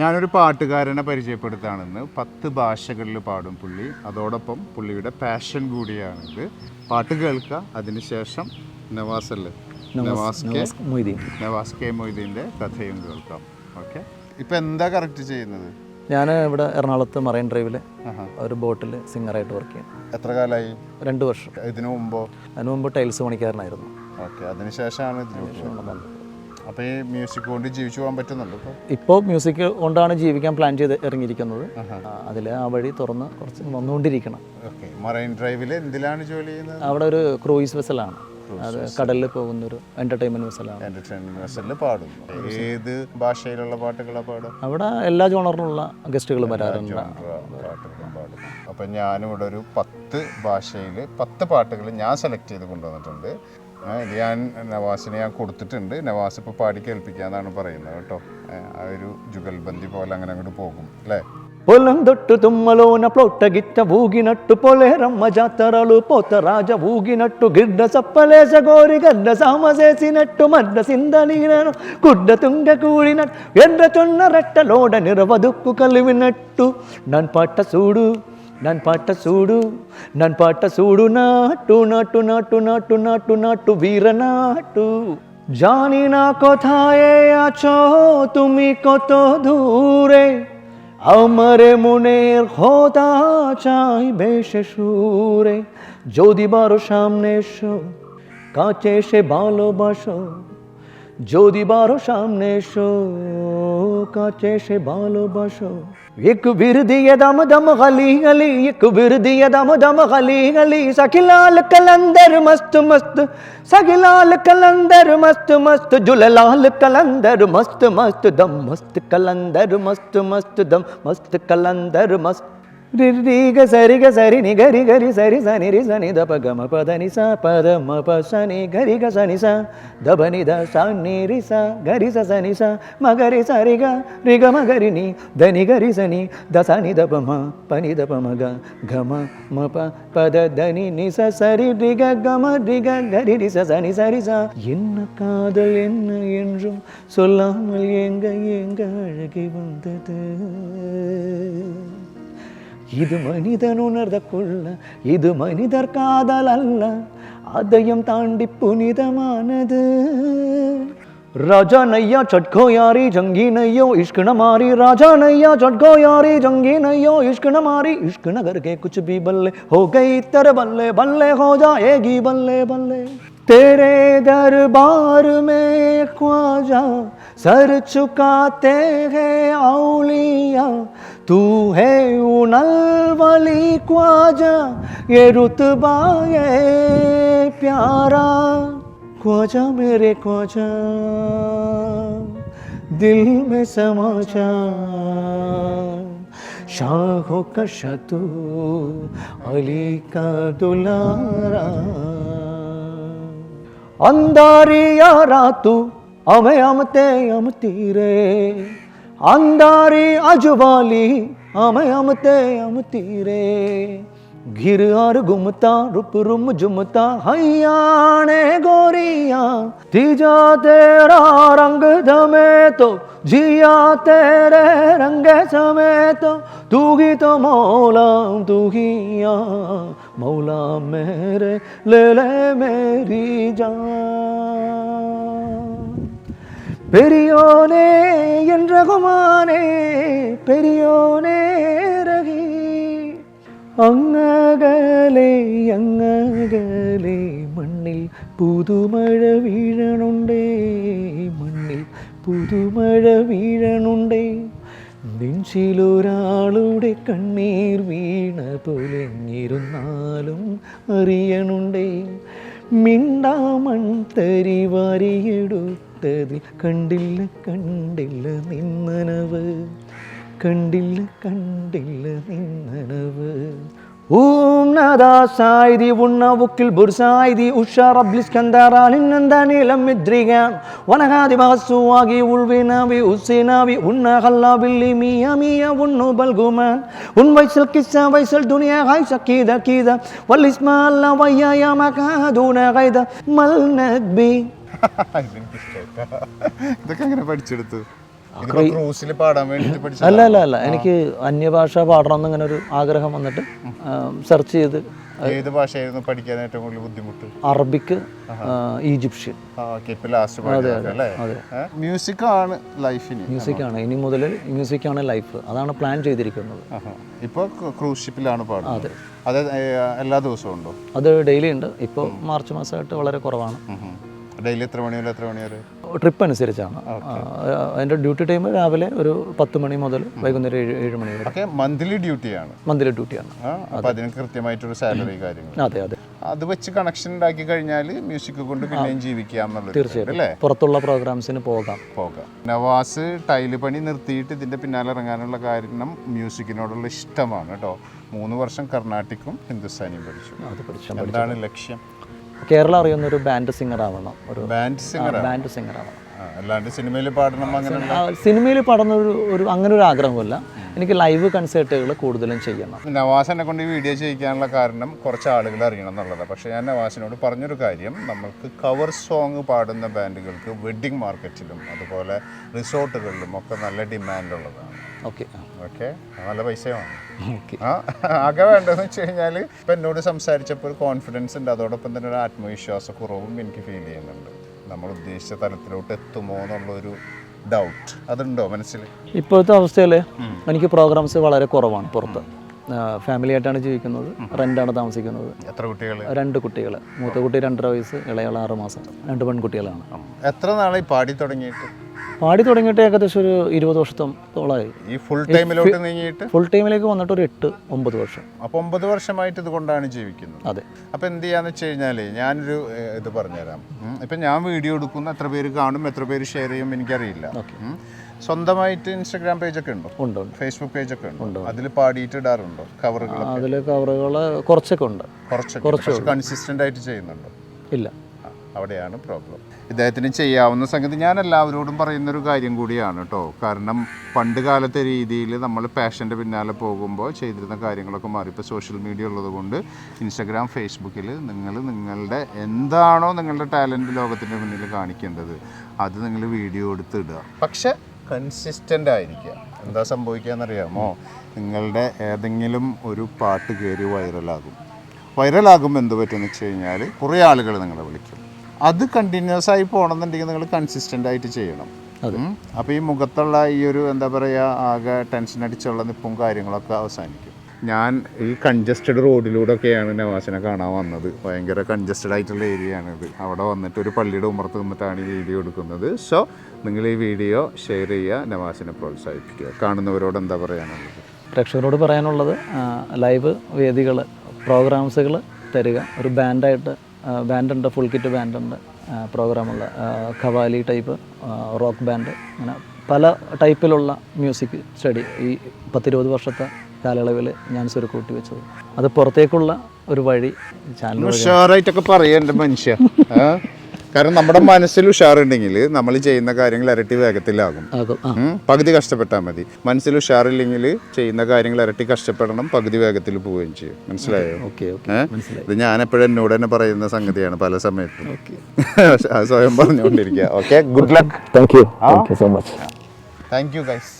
ഞാനൊരു പാട്ടുകാരനെ പരിചയപ്പെടുത്താണെന്ന് പത്ത് ഭാഷകളിൽ പാടും പുള്ളി. അതോടൊപ്പം പുള്ളിയുടെ പാഷൻ കൂടിയാണിത്. പാട്ട് കേൾക്കുക അതിനുശേഷം നവാസ് അല്ലേ? നവാസ് കെ മൊയ്തീൻ. നവാസ് കെ മൊയ്തീന്റെ കഥയും കേൾക്കാം. ഓക്കെ. ഇപ്പം എന്താ കറക്റ്റ് ചെയ്യുന്നത്? ഞാൻ ഇവിടെ എറണാകുളത്ത് മറൈൻ ഡ്രൈവിൽ ഒരു ബോട്ടിൽ സിംഗറായിട്ട് വർക്ക് ചെയ്യാം. എത്ര കാലമായി രണ്ട് വർഷം. ഇതിനു മുമ്പോ? അതിനു മുമ്പ് ടൈൽസ് പണിക്കാരനായിരുന്നു. ഓക്കെ. അതിനുശേഷമാണ് ഇതിനുശേഷം അപ്പോൾ ഈ മ്യൂസിക് കൊണ്ട് ജീവിച്ചു പോകാൻ പറ്റുന്നുണ്ട് ഇപ്പോൾ ഇപ്പോൾ മ്യൂസിക് കൊണ്ടാണ് ജീവിക്കാൻ പ്ലാൻ ചെയ്ത് ഇറങ്ങിയിരിക്കുന്നത്. അതിൽ ആ വഴി തുറന്ന് കുറച്ച് വന്നുകൊണ്ടിരിക്കണം. ഓക്കെ. മറൈൻ ഡ്രൈവിൽ എന്തിലാണ് ജോലി ചെയ്യുന്നത്? അവിടെ ഒരു ക്രൂയിസ് വെസലാണ്. അത് കടലിൽ പോകുന്ന ഒരു എന്റർടൈൻമെന്റ് വെസലാണ്. എന്റർടൈൻമെന്റ് വെസലിൽ പാടും ഏത് ഭാഷയിലുള്ള പാട്ടുകളാണ് പാടും അവിടെ എല്ലാ ജോണറിലുള്ള ഗസ്റ്റുകൾ വരാറുണ്ട്. പാട്ടുകളും പാടും അപ്പം ഞാനിവിടെ ഒരു പത്ത് ഭാഷയിൽ പത്ത് പാട്ടുകൾ ഞാൻ സെലക്ട് ചെയ്ത് കൊണ്ടുവന്നിട്ടുണ്ട്. ഞാൻ നവാസിന് ഞാൻ കൊടുത്തിട്ടുണ്ട് നവാസ് ഇപ്പോൾ പാടി കേൾപ്പിക്കാന്നാണ് പറയുന്നത് കേട്ടോ ഏ, ആ ഒരു ജുഗൽബന്ദി പോലെ അങ്ങനെ അങ്ങോട്ട് പോകും അല്ലേ పొలం దొట్టు తుమ్మలోన ప్లొట్ట గిట్ట ఊగినట్టు పొలేరమ్మ జాతరలు పోత రాజ ఊగినట్టు గిడ్డ సప్పలేస గోరి గడ్డ సామసేసినట్టు మడ్డ సిందనీనను గుడ్డ తుంగ కూడినట్టు ఎండ తొన్న రెట్టలోడ నిరవదుక్కు కలివినట్టు నన్ పాట చూడు నన్ పాట చూడు నన్ పాట చూడు నాటు నాటు నాటు నాటు నాటు నాటు వీర నాటు জানি না কোথায় আছো তুমি কত দূরে আমার মনের খোদা চাই বেশ সুরে যদি বারো সামনে এসো কাছে এসে ভালোবাসো যদি বারো সামনে এসো কাছে এসে ভালোবাসো இக்கு விருதியதமுதமு ஹலி ஹலி இக்கு விருதியதமுதமு ஹலி ஹலி. சகிலால் கலந்தர் மஸ்து மஸ்து சகிலால் கலந்தர் மஸ்து மஸ்து ஜுலலால் கலந்தர் மஸ்து மஸ்து தம் மஸ்து கலந்தர் மஸ்து மஸ்து தம் மஸ்து கலந்தர் மஸ்து ரிக சரிக சரி நிகரி கரி கரி சரி சனி ரி சனி தப கம பத நிசா பத ம ப சனி கரி க சனி சா தப நி த சனி ரி சா கரி ச சனி சா மகரி சரி க ரி க மகரி நி த நி கரி சனி த சனி தப ம ப நி தப ம க க ம ம ப பத த நி நி ச சரி ரி க க ம ரி க கரி ரி ச சனி சரி சா என்ன காதல் என்ன என்றும் சொல்லாமல் எங்க எங்க அழகி வந்தது? இது மனிதன் உணர்ந்த கொள்ள இது மனிதர் காதல் அல்ல அதையும் தாண்டி புனிதமானது राजा नैया चटको यारी जंगी नैयो इश्क न मारी राजा नैया चटको यारी जंगी नैयो इश्क न मारी इश्क न करके कुछ भी बल्ले हो गई तेरे बल्ले बल्ले हो जाएगी बल्ले बल्ले तेरे दरबार में ख्वाजा सर चुकाते हैं औलिया तू है उनल वली ख्वाजा, ये रुतबा, ये प्यारा। ख्वाजा, मेरे ख्वाजा, दिल में समा जा शाहों का शतु अली का दुलारा। अंधारी यारा तू अमे अमते अमतीरे अंधारी अजवाली अमे अमते अमतीरे घिर और घुमता रुप रुम जुमता हैयाने गोरिया तीजा तेरा रंग धमे तो जिया तेरे रंग समय तो तू ही तो मौला तू ही या मौला मेरे ले ले मेरी जान பெரியோனே என் ரகுமானே பெரியோனே ரகி അങ്ങകലെ അങ്ങകലെ മണ്ണിൽ പുതുമഴ വീഴണുണ്ടേ മണ്ണിൽ പുതുമഴ വീഴണുണ്ടേ നെഞ്ചിലൊരാളുടെ കണ്ണീർ വീണ പൊലിഞ്ഞിരുന്നാലും അറിയണുണ്ടേ മിണ്ടാമൺ തരി വാരിയെടുത്തതിൽ കണ്ടില്ല കണ്ടില്ല നിന്നനവ് കണ്ടില്ല കണ്ടില്ല നിന്നനവ് ഊം നാദാ സായിദി ഉണ്ണ വുക്കിൽ ബുർസായിദി ഉഷാർ അബ്ലിസ് കന്താറാലിന്നന്താനീലം മിദ്രികാൻ വനഹാദി മഹസുവാഗി ഉൾവിനാവി ഉസ്സിനാവി ഉണ്ണ ഹല്ലാ ബില്ലി മിയ മിയ ഉണ്ണു ബൽഗുമാൻ ഉൻ വൈസൽ കിസ്സ വൈസൽ ദുനിയ ഹൈ സക്കീദ കീദ വല്ലിസ്മാ അല്ല വയ്യായ മകാദൂന ഗൈദ മൽ നഗ്ബി ഇതെനിക്കിഷ്ടമായിട്ടാ. ഇതൊക്കെ എങ്ങനെ പഠിച്ചെടുത്തു? ക്രൂസിൽ പാടാൻ വേണ്ടിട്ട് പഠിച്ച അല്ല അല്ല അല്ല. എനിക്ക് അന്യഭാഷ പാടണം എന്നിങ്ങനെ ഒരു ആഗ്രഹം വന്നിട്ട് സെർച്ച് ചെയ്ത് ഏത് ഭാഷയായിരുന്നു പഠിക്കാൻ ഏറ്റവും കൂടുതൽ ബുദ്ധിമുട്ട്? അറബിക്ക് ഈജിപ്ഷ്യൻ. മ്യൂസിക് ആണ് ലൈഫിന് അല്ലേ? മ്യൂസിക് ആണ് ഇനി മുതൽ മ്യൂസിക് ആണ് ലൈഫ്. അതാണ് പ്ലാൻ ചെയ്തിരിക്കുന്നത്. ആഹാ. ഇപ്പൊ ക്രൂസ് ഷിപ്പിലാണ് പാടുന്നത്. അത്. എല്ലാ ദിവസവും ഉണ്ടോ? അത് ഡെയിലി ഉണ്ട്. ഇപ്പോൾ മാർച്ച് മാസമായിട്ട് വളരെ കുറവാണ്. ഡെയിലി എത്ര മണി വരെ എത്ര മണി വരെ? ട്രിപ്പ് അനുസരിച്ചാണ്. അതിന്റെ അതിന്റെ ഡ്യൂട്ടി ടൈം രാവിലെ ഒരു പത്ത് മണി മുതൽ വൈകുന്നേരം ഏഴ് ഏഴ് മണി വരെ. മന്ത്ലി ഡ്യൂട്ടിയാണ് മന്ത്ലി ഡ്യൂട്ടിയാണ് അപ്പോൾ അപ്പൊ അതിന് കൃത്യമായിട്ടൊരു സാലറി കാര്യങ്ങൾ അതെ അതെ. അത് വെച്ച് കണക്ഷൻ ഉണ്ടാക്കി കഴിഞ്ഞാൽ മ്യൂസിക് കൊണ്ട് പിന്നെയും ജീവിക്കാം തീർച്ചയായിട്ടും. പുറത്തുള്ള പ്രോഗ്രാംസിന് പോകാം. പോകാം. നവാസ് ടൈൽ പണി നിർത്തിയിട്ട് ഇതിന്റെ പിന്നാലെ ഇറങ്ങാനുള്ള കാരണം മ്യൂസിക്കിനോടുള്ള ഇഷ്ടമാണ് കേട്ടോ. മൂന്ന് വർഷം കർണാട്ടിക്കും ഹിന്ദുസ്ഥാനിയും പഠിച്ചു. അത് പഠിച്ചു എന്താണ് ലക്ഷ്യം? കേരളം അറിയുന്ന ഒരു ബാൻഡ് സിംഗർ ആവണം. ഒരു ബാൻഡ് സിംഗർ ബാൻഡ് സിംഗർ ആവണം. അല്ലാണ്ട് സിനിമയിൽ പാടണം അങ്ങനെ സിനിമയിൽ പാടുന്ന ഒരു ഒരു അങ്ങനെ ഒരു ആഗ്രഹമില്ല എനിക്ക് ലൈവ് കൺസേർട്ടുകൾ കൂടുതലും ചെയ്യണം. നവാസ് എന്നെ കൊണ്ട് ഈ വീഡിയോ ചെയ്യിക്കാനുള്ള കാരണം കുറച്ച് ആളുകൾ അറിയണം എന്നുള്ളത്. പക്ഷേ ഞാൻ നവാസിനോട് പറഞ്ഞൊരു കാര്യം. നമ്മൾക്ക് കവർ സോങ് പാടുന്ന ബാൻഡുകൾക്ക് വെഡ്ഡിങ് മാർക്കറ്റിലും അതുപോലെ റിസോർട്ടുകളിലും ഒക്കെ നല്ല ഡിമാൻഡ് ഉള്ളതാണ്. ഓക്കെ. ഓക്കെ. നല്ല പൈസയാണ്. ആ ആകെ വേണ്ടതെന്ന് വെച്ച് കഴിഞ്ഞാൽ ഇപ്പം എന്നോട് സംസാരിച്ചപ്പോൾ ഒരു കോൺഫിഡൻസ് ഉണ്ട്. അതോടൊപ്പം തന്നെ ഒരു ആത്മവിശ്വാസ കുറവും എനിക്ക് ഫീൽ ചെയ്യുന്നുണ്ട്. നമ്മൾ ഉദ്ദേശിച്ച തലത്തിലോട്ട് എത്തുമോ എന്നുള്ളൊരു ഡൗട്ട് അതുണ്ടോ മനസ്സിൽ ഇപ്പോഴത്തെ അവസ്ഥയിൽ എനിക്ക് പ്രോഗ്രാംസ് വളരെ കുറവാണ് പുറത്ത്. ഫാമിലി ആയിട്ടാണ് ജീവിക്കുന്നത്. റെന്റാണ് താമസിക്കുന്നത്. എത്ര കുട്ടികൾ രണ്ട് കുട്ടികൾ മൂത്ത കുട്ടി രണ്ടര വയസ്സ് ഇളയാൾ ആറ് മാസം. രണ്ട് പെൺകുട്ടികളാണ്. എത്ര നാളായി പാടി തുടങ്ങിയിട്ട്? പാടി തുടങ്ങിയിട്ട് ഏകദേശം ഒരു ഇരുപത് വർഷത്തോളമായി. ഈ ഫുൾ ടൈമിലോട്ട് നീങ്ങിയിട്ട്? ഫുൾ ടൈമിലേക്ക് വന്നിട്ട് ഒരു എട്ട് ഒമ്പത് വർഷം. അപ്പോൾ ഒമ്പത് വർഷമായിട്ട് ഇത് കൊണ്ടാണ് ജീവിക്കുന്നത്. അതെ. അപ്പോൾ എന്ത് ചെയ്യാന്ന് വെച്ച് കഴിഞ്ഞാൽ ഞാനൊരു ഇത് പറഞ്ഞുതരാം. ഇപ്പൊ ഞാൻ വീഡിയോ എടുക്കുന്ന എത്ര പേര് കാണും എത്ര പേര് ഷെയർ ചെയ്യും എനിക്കറിയില്ല. സ്വന്തമായിട്ട് ഇൻസ്റ്റാഗ്രാം പേജൊക്കെ ഉണ്ടോ? ഉണ്ട് ഫേസ്ബുക്ക് പേജൊക്കെ ഉണ്ടോ? അതിൽ പാടിയിട്ട് ഇടാറുണ്ടോ? കവറുകൾ അതിൽ കവറുകൾ കുറച്ചൊക്കെ ഉണ്ട്. കുറച്ച് കൺസിസ്റ്റന്റ് ആയിട്ട് ചെയ്യുന്നുണ്ടോ? ഇല്ല. അവിടെയാണ് പ്രോബ്ലം ഇദ്ദേഹത്തിന് ചെയ്യാവുന്ന സംഗതി ഞാൻ എല്ലാവരോടും പറയുന്നൊരു കാര്യം കൂടിയാണ് കേട്ടോ കാരണം പണ്ട് കാലത്തെ രീതിയിൽ നമ്മൾ പാഷന്റെ പിന്നാലെ പോകുമ്പോൾ ചെയ്തിരുന്ന കാര്യങ്ങളൊക്കെ മാറി. ഇപ്പോൾ സോഷ്യൽ മീഡിയ ഉള്ളതുകൊണ്ട് ഇൻസ്റ്റഗ്രാം ഫേസ്ബുക്കിൽ നിങ്ങൾ നിങ്ങളുടെ എന്താണോ നിങ്ങളുടെ ടാലന്റ് ലോകത്തിന്റെ മുന്നിൽ കാണിക്കേണ്ടത് അത് നിങ്ങൾ വീഡിയോ എടുത്തിടുക പക്ഷേ കൺസിസ്റ്റന്റ് ആയിരിക്കുക. എന്താ സംഭവിക്കുകയെന്നറിയാമോ നിങ്ങളുടെ ഏതെങ്കിലും ഒരു പാട്ട് കയറി വൈറലാകും വൈറലാകുമ്പോൾ എന്ത് പറ്റുമെന്ന് വെച്ച് കഴിഞ്ഞാൽ കുറേ ആളുകൾ നിങ്ങളെ വിളിക്കും. അത് കണ്ടിന്യൂസ് ആയി പോകണമെന്നുണ്ടെങ്കിൽ നിങ്ങൾ കൺസിസ്റ്റന്റ് ആയിട്ട് ചെയ്യണം. അപ്പോൾ ഈ മുഖത്തുള്ള ഈ ഒരു എന്താ പറയുക ആകെ ടെൻഷൻ അടിച്ചുള്ള നിപ്പും കാര്യങ്ങളൊക്കെ അവസാനിക്കും. ഞാൻ ഈ കൺജസ്റ്റഡ് റോഡിലൂടെയൊക്കെയാണ് നവാസിനെ കാണാൻ വന്നത്. ഭയങ്കര കൺജസ്റ്റഡ് ആയിട്ടുള്ള ഏരിയ ആണിത് അവിടെ വന്നിട്ട് ഒരു പള്ളിയുടെ ഉമർത്ത് നിന്നിട്ടാണ് ഈ വീഡിയോ എടുക്കുന്നത്. സോ നിങ്ങൾ ഈ വീഡിയോ ഷെയർ ചെയ്യുക നവാസിനെ പ്രോത്സാഹിപ്പിക്കുക. കാണുന്നവരോട് എന്താ പറയാനുള്ളത്? പ്രേക്ഷകരോട് പറയാനുള്ളത് ലൈവ് വേദികൾ പ്രോഗ്രാംസുകൾ തരിക ഒരു ബാൻഡായിട്ട് ബാൻഡുണ്ട് ഫുൾ കിറ്റ് ബാൻഡുണ്ട്. പ്രോഗ്രാമുള്ള ഖവാലി ടൈപ്പ് റോക്ക് ബാൻഡ് അങ്ങനെ പല ടൈപ്പിലുള്ള മ്യൂസിക് സ്റ്റഡി ഈ പത്തിരുപത് വർഷത്തെ കാലയളവിൽ ഞാൻ സ്വരുക്കൂട്ടി വെച്ചത്. അത് പുറത്തേക്കുള്ള ഒരു വഴി. ചാനൽ ഉഷാറായിട്ടൊക്കെ പറയണ്ട മനുഷ്യ? കാരണം നമ്മുടെ മനസ്സിൽ ഉഷാറുണ്ടെങ്കിൽ നമ്മൾ ചെയ്യുന്ന കാര്യങ്ങൾ ഇരട്ടി വേഗത്തിലാകും. പകുതി കഷ്ടപ്പെട്ടാൽ മതി. മനസ്സിൽ ഉഷാറില്ലെങ്കിൽ ചെയ്യുന്ന കാര്യങ്ങൾ ഇരട്ടി കഷ്ടപ്പെടണം പകുതി വേഗത്തിൽ പോവുകയും ചെയ്യും. മനസ്സിലായോ? ഓക്കെ ഓക്കെ മനസ്സിലായി. ഇത് ഞാൻ എപ്പോഴും എന്നോട് തന്നെ പറയുന്ന സംഗതിയാണ് പല സമയത്തും. സ്വയം പറഞ്ഞുകൊണ്ടിരിക്കുക. Okay good luck thank you thank you so much thank you guys